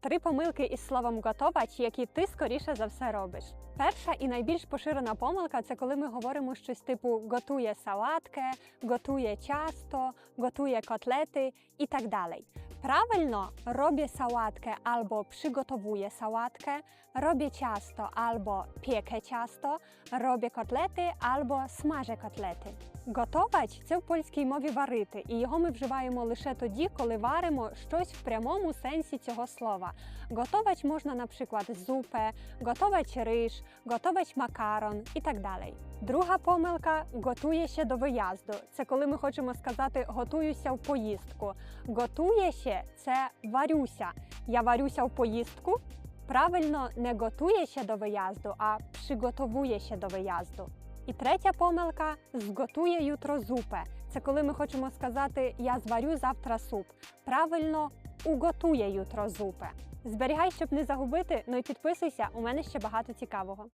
Три помилки із словом готовач, які ти скоріше за все робиш. Перша і найбільш поширена помилка це коли ми говоримо щось типу готує салатки, готує часто, готує котлети і так далі. Правильно robię sałatkę albo przygotowuję sałatkę, robię ciasto albo piekę ciasto, robię котлети albo смажę котлети. Готовач це в польській мові варити, і його ми вживаємо лише тоді, коли варимо щось в прямому сенсі цього слова. Готовач можна, наприклад, зупе, готовач риш, готовач макарон і так далі. Друга помилка готує ще до виїзду. Це коли ми хочемо сказати готуюся в поїздку. Готує ще це варюся. Я варюся в поїздку. Правильно не готує ще до виїзду, а приготовує ще до виїзду. І третя помилка зготує ютро зупе. Це коли ми хочемо сказати Я зварю завтра суп. Правильно уготує ютро зупе. Зберігай, щоб не загубити, ну і підписуйся, у мене ще багато цікавого.